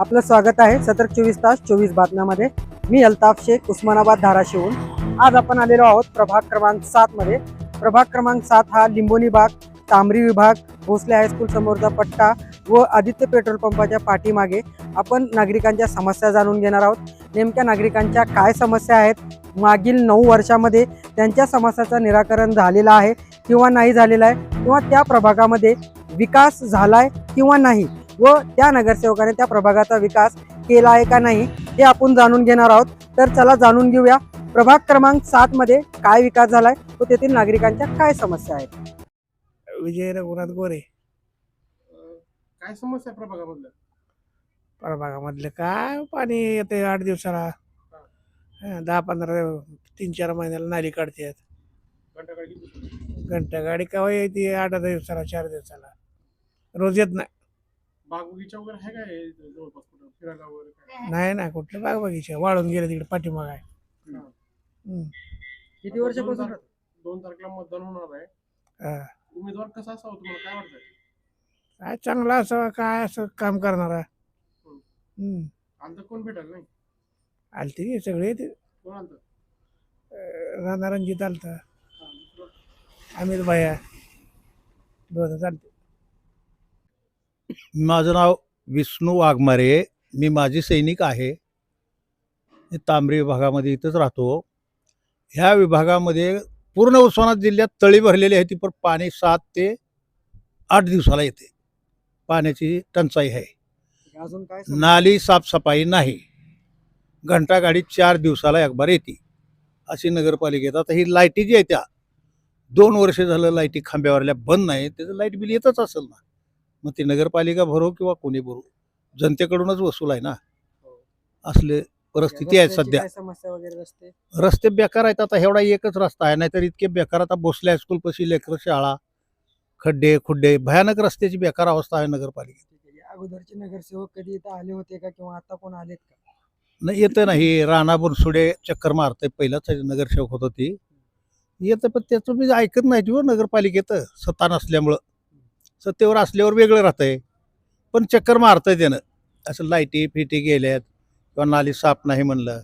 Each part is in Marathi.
आपलं स्वागत आहे सतत चोवीस तास चोवीस बातम्यामध्ये. मी अल्ताफ शेख उस्मानाबाद धाराशिवून आज आपण आलेलो आहोत प्रभाग क्रमांक सात मध्ये. प्रभाग क्रमांक सात हा लिंबोनी बाग तांबरी विभाग भोसले हायस्कूल समोरचा पट्टा व आदित्य पेट्रोल पंपाच्या पाठीमागे आपण नागरिकांच्या समस्या जाणून घेणार आहोत. नेमक्या नागरिकांच्या काय समस्या आहेत? मागील नऊ वर्षामध्ये त्यांच्या समस्याचं निराकरण झालेलं आहे किंवा नाही झालेलं आहे किंवा त्या प्रभागामध्ये विकास झालाय किंवा नाही? व त्या नगरसेवकाने त्या प्रभागाचा विकास केला आहे का नाही हे आपण जाणून घेणार आहोत. तर चला जाणून घेऊया. प्रभाग क्रमांक सात मध्ये काय विकास झालाय व तेथील नागरिकांच्या काय समस्या आहेत? विजय रघुनाथ गोरे. काय समस्या आहे प्रभागामधल्या प्रभागामधलं काय? पाणी येते आठ दिवसाला. हं, दहा पंधरा तीन चार महिन्याला नाली काढतात. घंटागाडी किती? घंटा गाडी केव्हा येते? आठ दिवसाला चार दिवसाला. रोज येत नाही. बाग बगीचा वगैरे आहे काय? जवळपास कुठं? फिरायला वगैरे काय? नाही ना कुठलं बाग बगीचा वाळून गेले तिकडे पाठीमाग आहे. हा. किती वर्षापासून दोन तार- दोन तारखेला मतदान होणार आहे. हा. उमेदवार कसा असावा तुम्हाला? काय वाटतंय? काय चांगलं असं काय असं काम करणारा? हं, आमचं कोण भेटाल नाही? आलते की सगळे. येते कोण आलतं? राणा रणजित आलता. हा, दुसरं? अमित भैया. दोन चालते. माझं नाव विष्णू वाघमारे. मी माजी सैनिक आहे. मी तांबरी विभागामध्ये इथंच राहतो. ह्या विभागामध्ये पूर्ण उस्मानाबाद जिल्ह्यात तळी भरलेली आहे. ती पण पाणी सात ते आठ दिवसाला येते. पाण्याची टंचाई आहे. अजून काय समस्या? नाली साफसफाई नाही. घंटागाडी चार दिवसाला एक बार येते. अशी नगरपालिकेत आता ही लाईटी जी आहे त्या दोन वर्ष झालं लाईटी खांब्यावरल्या बंद नाही. त्याचं लाइट बिल येतच असेल ना. मग ती नगरपालिका भरो किंवा कोणी भरो? जनतेकडूनच वसूल आहे ना? असले परिस्थिती आहे सध्या. काय समस्या वगैरे रस्ते? रस्ते बेकार आहेत आता एवढा एकच रस्ता आहे नाहीतर इतके बेकार आता भोसले हायस्कूल पशी लेकर शाळा खड्डे खुड्डे भयानक रस्त्याची बेकार अवस्था आहे नगरपालिकेत. ठीक आहे. या अगोदरचे नगरसेवक कधी इथं आले होते का किंवा आता कोण आलेत का? नाही येतं नाही. राणा बनसुडे चक्कर मारतंय पहिलाच नगरसेवक होतं ती. येतं पण त्याचं मी ऐकत नाही हो नगरपालिकेत सत्ता नसल्यामुळं. सत्तेवर असल्यावर वेगळं राहतंय. पण चक्कर मारतंय त्यानं. असं लाईटी फिटी गेल्यात. किंवा नाली साफ नाही म्हणलं.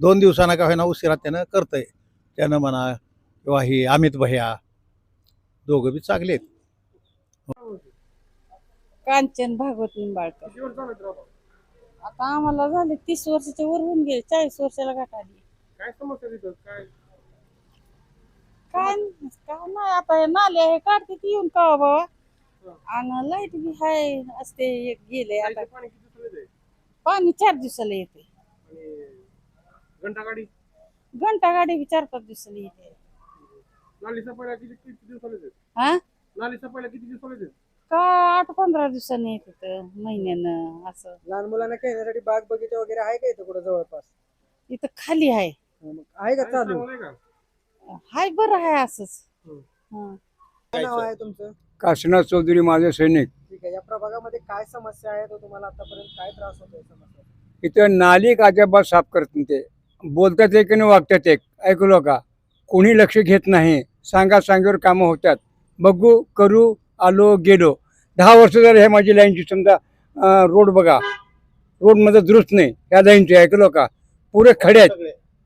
दोन दिवसानं का होईना उशिरा त्यानं करतंय. त्यानं म्हणा किंवा ही अमित भैया. दोघं बी चांगले आहेत. कांचन भागवत निंबाळकर. आता आम्हाला झाले तीस वर्षाच्या वर होऊन गेले. चाळीस वर्षाला गाठ आली. काय समस्या तिथं? काय? काय काय नाही. आता हे नाले आहे काढते ती येऊन का बाबा? आणि लाइट बी हाय असते एक गेले आता. पाणी किती दिवसाला येतंय? पाणी चार दिवसाला येते आणि घंटागाडी? घंटा गाडी बी चार पाच दिवसाला येते. नाली किती किती दिवसाला येते हा? नाली किती दिवसाला येते का आठ पंधरा दिवसांनी येत होतं महिन्यानं असं. लहान मुलांना खेळण्यासाठी बाग बगीचा वगैरे आहे का इथं कुठं जवळपास? इथं खाली आहे. मग आहे का चालू? चांगलं आहे का? हाय बरं आहे असंच. हा. काय नाव आहे तुमचं? काशीनाथ चौधरी माझे सैनिक. ठीक आहे या प्रभागामध्ये काय समस्या आहेत व तुम्हाला आतापर्यंत काय त्रास होतोय समस्या इथं नाली अजिबात साफ करत नाही ते. बोलतात एक आणि वागतात एक. ऐकलो का कोणी लक्ष घेत नाही. सांगा सांगेवर कामं होतात. बघू करू आलो गेलो. दहा वर्ष झाले हे माझी लाईनची. समजा अं, रोड बघा. रोडमध्ये दुरुस्त नाही. या लाईनची. ऐकलो का पुरे खडे आहेत.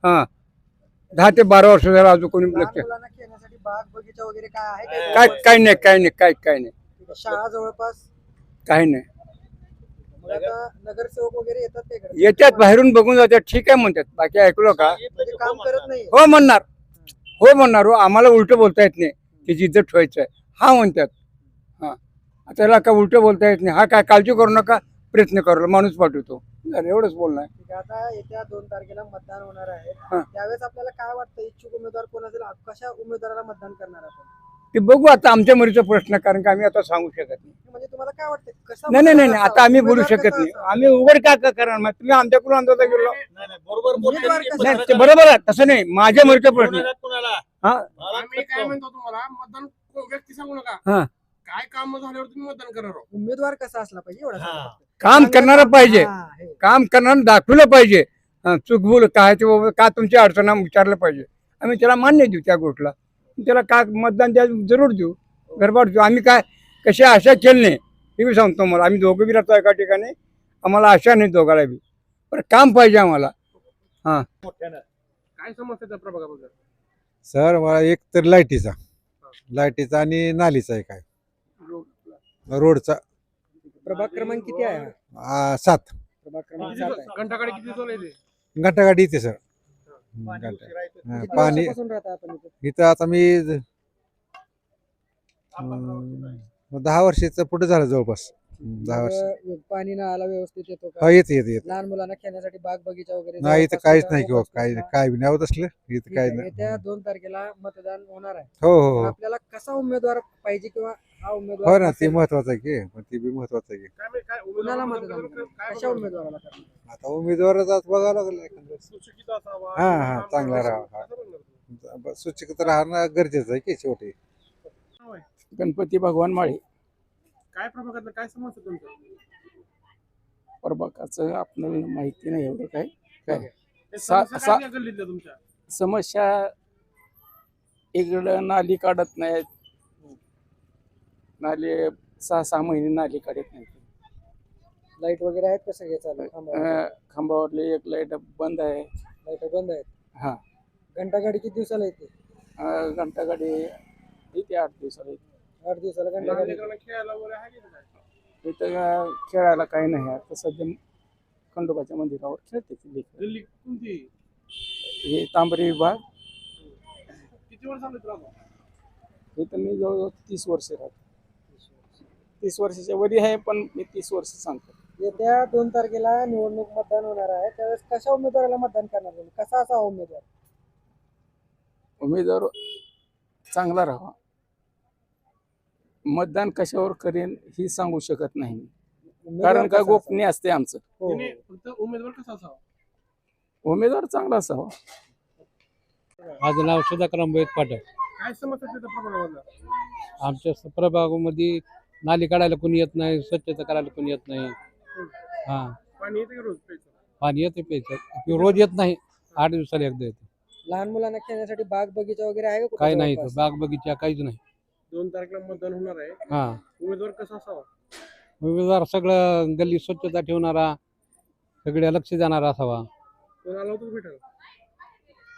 हां. दहा ते बारा वर्ष झालं अजून कोणी लहान लक्ष मुलांना बाग बगीचा वगैरे काय आहे का? काय काय नाही काय नाही काय काय नाही. शाळा जवळपास? काही नाही. मग आता नगरसेवक वगैरे येतात ते इकडे? येतात बाहेरून बघून जातात. ठीक आहे म्हणतात. बाकी ऐकलो का? म्हणजे काम करत नाही हो म्हणणार. हो म्हणणार. हो आम्हाला उलट बोलता येत नाही त्याची इज्जत ठेवायचं आहे. हा म्हणतात. हा. त्याला काय उलट बोलता येत नाही. हा काय काळजी करू नका. प्रयत्न करू माणूस पाठवतो. झालं, एवढंच बोलणं आहे. ठीक आहे आता येत्या दोन तारखेला मतदान होणार आहे. हा. त्यावेळेस आपल्याला काय वाटतं? इच्छुक उमेदवार कोण असेल कशा उमेदवाराला मतदान करणार आपण? ते बघू आता आमच्या मरीचा प्रश्न कारण का आम्ही आता सांगू शकत नाही. म्हणजे तुम्हाला काय वाटतं? कसा नाही नाही नाही नाही, आता आम्ही बोलू उमेदवार शकत कसा नाही असावा? आम्ही उघड काय काय करणार? मग तुम्ही आमच्याकडून अंदाजा गेलो नाही बरोबर आहे तसं नाही. माझ्या मरीचा प्रश्न हा? आम्ही काय म्हणतो तुम्हाला मतदान को- व्यक्ती सांगू हा. नका काय काम झाल्यावर तुम्ही मतदान करणार आहोत. उमेदवार कसा असला पाहिजे एवढा सांगा फक्त. काम करणारा पाहिजे. हा, हे. काम करणारं दाखवलं पाहिजे. हं, चुकबुल काय ते बाबा का तुमच्या अडचणा विचारलं पाहिजे. आम्ही त्याला मान्य देऊ त्या गोष्टीला. त्याला का मतदान द्या जरूर देऊ. गरबाड देऊ. आम्ही काय कशा आशा केली नाही हे मी सांगतो मला आम्ही दोघं बी राहतो एका ठिकाणी. आम्हाला आशा नाही दोघाला बी. पण काम पाहिजे आम्हाला. काय समस्या त्या प्रभागाबद्दल? सर मला एक तर लाईटीचा. लाईटीचा आणि नालीचा आहे. काय रोड- रोडचा. प्रभाग क्रमांक किती आहे हा? आ, सात. प्रभाग क्रमांक किती सात दिवस- आहे. घंटागाडी किती दिवस येते? घंटागाडी येते सर. घंटा हा, किती पाणी वर्षापासून राहता आपण इथे? इथं आता मी दहा वर्षाचं पुढे झालं जवळपास. दहा वर्ष. मग पाणी नळाला व्यवस्थित येतो हा का येते येते येते. लहान मुलांना खेळण्यासाठी बाग बगीचा वगैरे नाही इथं जवळपास काहीच नाही किंवा open काय का? काय बी नाही. होत असलं इथं ठीक काय आहे. नाही. येत्या दोन तारखेला मतदान होणार आहे. हो हो पण हो आपल्याला कसा उमेदवार पाहिजे किंवा हा हो उमेदवार ना ते असेल? महत्वाचं आहे की. पण ते बी महत्वाचं आहे की. कुणाला मतदान कशा? उमेदवाराला करणार? आता उमेदवारच आज बघावं लागलं हा, हा, चांगला. असं म्हणणार तुम्ही. सुचिकित राहणं गरजेचं आहे की शेवटी. गणपती भगवान माळी. काय प्रभागातलं काय समस्या तुमच्या प्रभागाचं आपल्याला माहिती नाही एवढं काय काय? ते सा- समस्या सा- काय या गल्लीतल्या तुमच्या? समस्या इकडं नाली काढत नाहीत. नाली सहा सहा महिने नाली काढत नाहीत. लाइट वगैरे आहेत कसं घे चालू? अं, खांबावरली एक लाइट बंद आहे. लाइट बंद आहेत? हा. घंटा गाडी किती दिवसाला येते? अं, घंटागाडी येते आठ दिवसाला येते. आठ दिवसाला लहान लेकरांना खेळायला वगैरे आहे की काय? इथं खेळायला काही नाही आता सध्या खंडोबाच्या मंदिरावर खेळते ती लेकरं. गल्ली कोणती? हे तांबरी विभाग. किती वर्ष झाले तुला? इथं मी जवळजवळ तीस वर्ष राहतो. तीस वर्षाच्या वरी आहे पण मी तीस वर्ष सांगतो. येत्या दोन तारखेला निवडणूक मतदान होणार आहे. त्यावेळेस कशा उमेदवाराला मतदान करणार तुम्ही? कसा असा उमेदवार? उमेदवार चांगला राहावा. मतदान कशावर करेन ही सांगू शकत नाही कारण का गोपनीय असते आमचं? हो, उमेदवार कसा असावा? उमेदवार चांगला असावा. माझं नाव सुधाकर अंबोईत पाठक. काय समस्या तिथं आमच्या स- प्रभागामध्ये नाली काढायला कोणी येत नाही स्वच्छता करायला कोणी येत नाही. हां. पाणी येते का रोज प्यायचं? पाणी येते प्यायचं. रोज येत नाही. आठ दिवसाला एकदा येते. लहान मुलांना खेळण्यासाठी बाग बगीचा वगैरे आहे का कुठं काही नाही इथं. जवळपास? बाग बगीचा काहीच नाही. दोन तारखेला मतदान होणार आहे. हां. उमेदवार कसा असावा? उमेदवार सगळं गल्ली स्वच्छता ठेवणारा सगळ्या लक्ष देणारा असावा. कोण आला होतं भेटायला?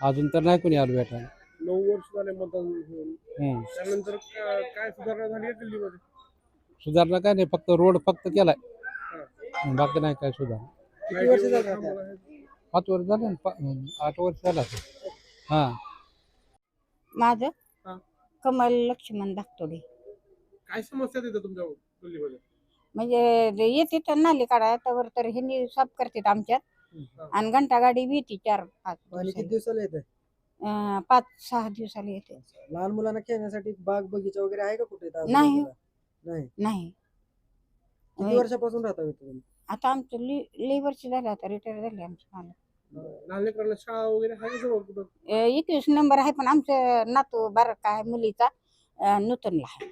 अजून तर नाही कोणी आलं भेटायला. नऊ वर्ष झाले मतदान होऊन. हम्म. त्यानंतर का- काय सुधारणा झाली आहे दिल्लीमध्ये? सुधारणा काय नाही फक्त रोड फक्त केलाय. बाकी नाही काय सुधारणा. किती वर्ष झाली आता? पाच वर्ष झाले ना पा- आठ वर्ष झालं असेल. हां. माझं? हा. कमल लक्ष्मण धाकतोडे. काय समस्या तिथं तुमच्या गल्लीमध्ये? म्हणजे येते तर नाली काढाय त्यावर तर ह्यांनी साफ करतात आमच्यात आणि घंटा गाडी बी येते चार पाच किती दिवसाला. दिवसाला येते? अं, पाच सहा दिवसाला येते. लहान मुलांना खेळण्यासाठी बाग बगीचा वगैरे आहे का कुठे? इथं नाही. आजूबाजूला? नाही. नाही. किती वर्षापासून राहता इथे तुम्ही? आता आमचं वर्ष झालं आता रिटायर झाले आमची मला लहान लेकरांना शाळा वगैरे आहे जवळ कुठं? एकवीस नंबर आहे पण आमचं नातू बारका आहे मुलीचा. अं, नूतनला आहे.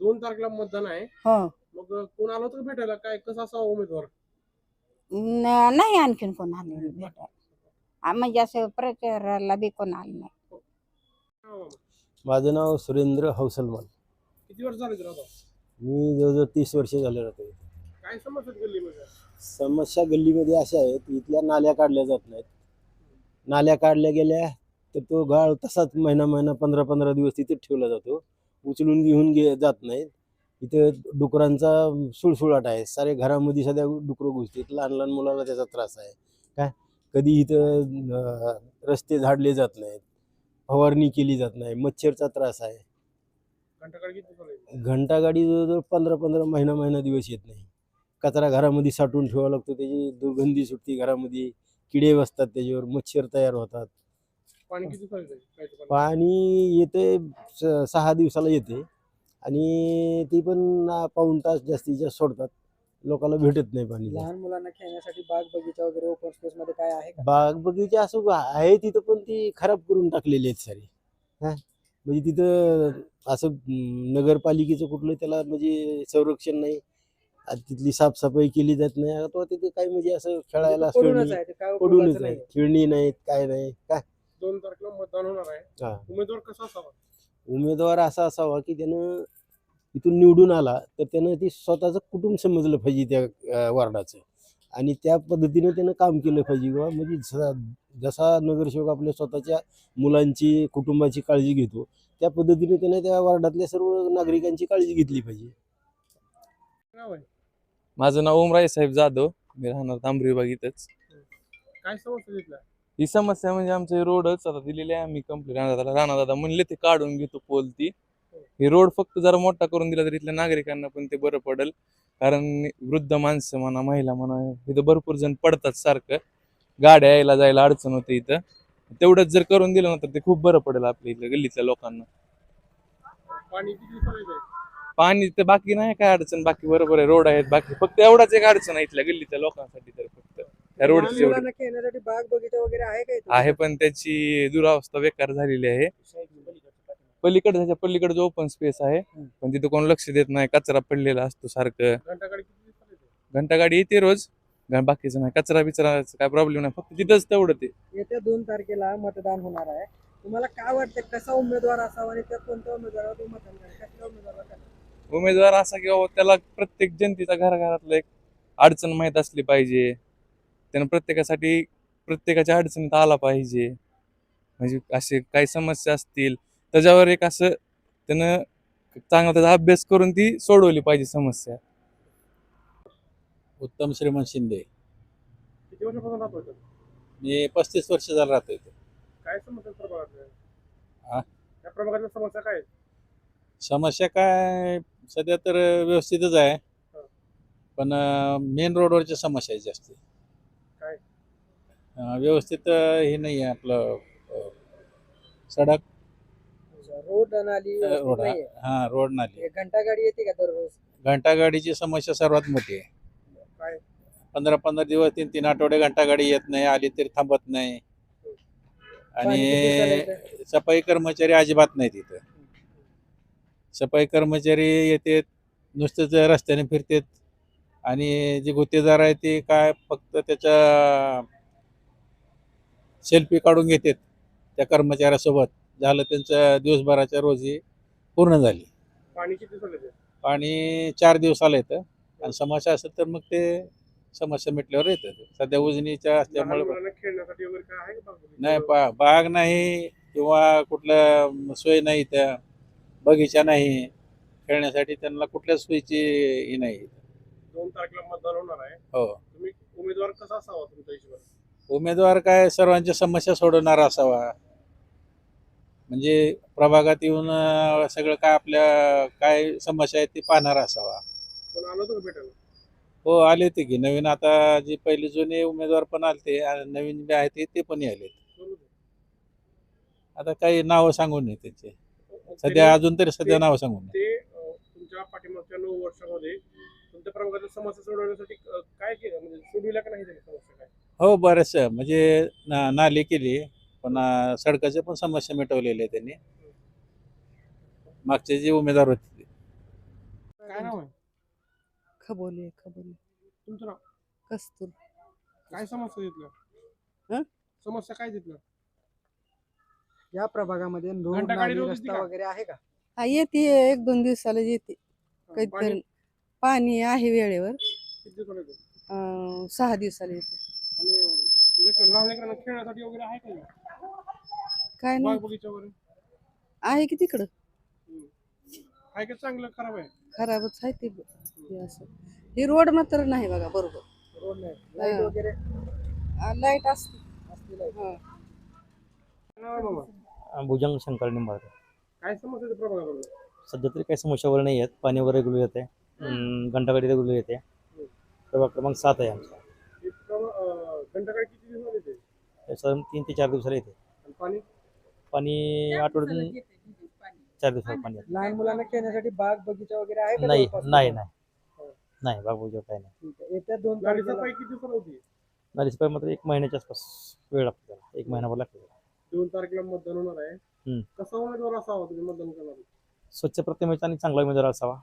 दोन तारखेला मतदान आहे. हो. मग कोण आलं होतं भेटायला? काय कसा असावा उमेदवार? न- नाही आणखीन कोण आले भेटायला. आ, म्हणजे असं प्रचाराला बी कोण आलं नाही. हा मामा. माझं नाव सुरेंद्र हौसलमान. किती वर्ष झाले तुला आता? मी जवळजवळ तीस वर्ष झाले राहतो इथे. काय समस्या आहेत गल्लीमध्ये? समस्या गल्लीमध्ये अशा आहेत की इथल्या नाल्या काढल्या जात नाहीत. नाल्या काढल्या गेल्या तर तो गाळ तसाच महिना महिना पंधरा पंधरा दिवस तिथे ठेवला जातो. उचलून घेऊन गे जात नाहीत. इथे डुकरांचा सुळसुळाट आहे. सारे घरामध्ये सध्या डुकरं घुसतात. लहान लहान मुलाला त्याचा त्रास आहे. काय? कधी इथं रस्ते झाडले जात नाहीत. फवारणी केली जात नाही. मच्छरचा त्रास आहे? घंटागाडी जवळजवळ पंधरा पंधरा महिना महिना दिवस येत नाही. कचरा घरामध्ये साठवून ठेवावा लागतो. त्याची दुर्गंधी सुटते घरामध्ये. किडे बसतात त्याच्यावर. मच्छर तयार होतात. पाणी किती येते स- सहा दिवसाला येते आणि ती पण ना- पाऊण तास जास्तीत जास्त सोडतात. लोकांना भेटत नाही पाणी. लहान मुलांना खेळण्यासाठी बाग बगीचा वगैरे ओपन स्पेस मध्ये काय आहे का? बाग बगीचे असं आहे तिथं पण ती खराब करून टाकलेली आहेत सारी. हा? म्हणजे तिथं असं नगरपालिकेचं कुठलं त्याला म्हणजे संरक्षण नाही. आणि तिथली साफसफाई केली जात नाही. आता तिथे काय म्हणजे असं खेळायला पडूनच खेळणी आहे ते काय पडूनच उपयोगाचं आहे. नाही. खेळणी नाहीत काय नाही काय? दोन तारखेला मतदान होणार आहे. उमेदवार कसा असावा? उमेदवार असा असावा की त्यानं इथून निवडून आला तर त्यानं ते स्वतःचं कुटुंब समजलं पाहिजे त्या अं, वार्डाचं. आणि त्या पद्धतीनं त्यानं काम केलं पाहिजे. किंवा म्हणजे ज- जसा नगरसेवक आपल्या स्वतःच्या मुलांची कुटुंबाची काळजी घेतो त्या पद्धतीने त्यानं त्या वार्डातल्या सर्व नागरिकांची काळजी घेतली पाहिजे. नाव आहे? माझं नाव ओमराय साहेब जाधव. मी राहणार तांबरी विभाग इथंच. काय समस्या तिथल्या? ही समस्या म्हणजे आमचे रोडच आता दिलेले आहे आम्ही कंप्लीट राणा राणा दादा म्हणले ते काढून घेतो पोल ती हे रोड फक्त जरा मोठा करून दिला तर इथल्या नागरिकांना पण ते बरं पडेल. कारण वृद्ध माणसं म्हणा महिला म्हणा इथं भरपूर जण पडतात सारखं. गाड्या यायला जायला अडचण होते इथं. तेवढंच जर करून दिलं ना तर ते खूप बरं पडेल आपल्या इथल्या गल्लीतल्या लोकांना. पाणी किती दिवसाला येतंय? पाणी तर बाकी नाही काय अडचण? बाकी बरोबर आहे रोड आहेत बाकी फक्त एवढाच एक अडचण आहे इथल्या गल्लीतल्या लोकांसाठी तर फक्त. त्या रोडची लहान एवढी. मुलांना खेळण्यासाठी बाग बगीचा वगैरे आहे का इथं? आहे पण त्याची दुरावस्था बेकार झालेली आहे. पलीकडे त्याच्या पलीकडे जो ओपन स्पेस आहे पण तिथं कोण लक्ष देत नाही कचरा पडलेला असतो सारखं. घंटा गाडी येते? रोज. गा- बाकीचं नाही कचरा बिचराचं काय प्रॉब्लेम नाही फक्त तिथंच तेवढं ते. येत्या दोन तारखेला मतदान होणार आहे. तुम्हाला काय वाटतं कसा उमेदवार असावा आणि त्या कोणत्या उमेदवाराला तुम्ही मतदान कसल्या उमेदवाराला करणार? उमेदवार असा की बाबा त्याला प्रत्येक जनतेचा घराघरातलं एक अडचण माहीत असली पाहिजे. त्यानं प्रत्येकासाठी प्रत्येकाच्या अडचणीत आला पाहिजे. म्हणजे असे काही समस्या असतील त्याच्यावर एक असं त्यानं चांगला त्याचा अभ्यास करून ती सोडवली पाहिजे समस्या. उत्तम श्रीमंत शिंदे. किती वर्षापासून राहतो इथं? मी पस्तीस वर्ष झालं राहतो इथे. काय समस्या प्रभागातल्या हा? या प्रभागातल्या समस्या काय आहेत? समस्या काय? सध्या तर व्यवस्थितच आहे. पण मेन रोडवरच्या समस्या आहेत जास्त. काय? अं, व्यवस्थित अं, हे नाही आहे आपलं अं, सडक. रोड नाली अं, रोड नाहीये. हा रोड नाली घंटा गाडी येते का दररोज? घंटागाडीची समस्या सर्वात मोठी आहे. काय? पंधरा पंधरा दिवस तीन तीन आठवडे घंटागाडी येत नाही आली तरी थांबत नाही. पाणी किती दिवसाला आणि सफाई कर्मचारी अजिबात नाही तिथं. सफाई कर्मचारी येतात नुसतंच रस्त्याने फिरतात आणि जे गुत्तेदार आहे ते काय फक्त त्याच्या सेल्फी काढून घेतात त्या कर्मचाऱ्यासोबत. झालं त्यांचं दिवसभराच्या रोजी पूर्ण झाली. पाणी किती येते पाणी चार दिवसाला येतं आणि समस्या असेल तर मग ते समस्या मिटल्यावर येतं. सध्या उजनीच्या असल्यामुळे? नाही बा बाग नाही किंवा कुठलं सोय नाही त्या बगीचा नाही खेळण्यासाठी त्यांना कुठल्याच सोयीची ही नाही. दोन तारखेला मतदान होणार आहे. हो. तुम्ही उमेदवार कसा असावा तुमच्या हिशोबाने? उमेदवार काय सर्वांच्या समस्या सोडवणारा असावा. म्हणजे प्रभागात येऊन अं, सगळं काय आपल्या काय समस्या आहेत ते पाहणारा असावा. कोण आलो होतं का भेटायला? हो आले ते की. नवीन आता जे पहिले जुने उमेदवार पण आले ते नवीन जे आहे ते ते पण आले कोण होते? आता काही नावं सांगून नाही त्याचे. सध्या अजून तरी सध्या नावं सांगून ते तुमच्या पाठीमागच्या नऊ वर्षामध्ये तुमच्या प्रभागातल्या समस्या सोडवण्यासाठी काय केलं? म्हणजे सोडविल्या का नाही त्यांनी समस्या काय? हो बरेच म्हणजे ना नाली केली पण अं, सडकाचे पण समस्या मिटवलेल्या त्यांनी. मागचे जे उमेदवार होते ते. काय नाव आहे? खबोली खबोली. तुमचं नाव? कस्तूर. काय समस्या तिथल्या हं? समस्या काय तिथल्या या प्रभागामध्ये रोड घंटागाडी नाली रोज येते रस्ता का? वगैरे आहे का? हा येते एक दोन दिवसाला येते. पाणी? कधीतरी पाणी आहे वेळेवर. किती दिवसाला येतं? अं, सहा दिवसाला येते. आणि लेकरं- लहान लेकरांना खेळण्यासाठी वगैरे आहे का काय बाग नाही. बगीचा वगैरे? आहे की तिकडं? आहे का चांगलं? खराब आहे? खराबच आहे ते. हे असं. हे रोड मात्र नाही बघा बरोबर. रोड नाही. लाइट हा. वगैरे? लाइट असते. हा. काय नाव आहे मामा भुजंग शंकर निंबाळकर. काय समस्या प्रभागामध्ये सध्या तरी काही समस्या वगैरे नाही आहेत. पाणी वगैरे रेग्युलर येते घंटागाडी रेग्युलर येते. प्रभाग क्रमांक सात आहे आमचा. हे घंटागाडी किती दिवसाला येते? ते साधारण तीन ते चार दिवसाला येते. आणि पाणी? पाणी आठवड्यातून चार दिवसाला पाणी येते. लहान मुलांना खेळण्यासाठी बाग बगीचा वगैरे आहे का नाही जवळपास? नाही नाही. नाही काय नाही. ठीक आहे. येत्या दोन गाडी तारखेला सफाई दिवसाला होती? मात्र एक महिन्याच्या आसपास वेळ लागतो त्याला. एक महिनाभर लागतो त्याला. दोन तारखेला मतदान होणार आहे. हम्म. कसा उमेदवार असावा तुम्ही मतदान करणार? स्वच्छ प्रतिमेचा आणि चांगला उमेदवार असावा.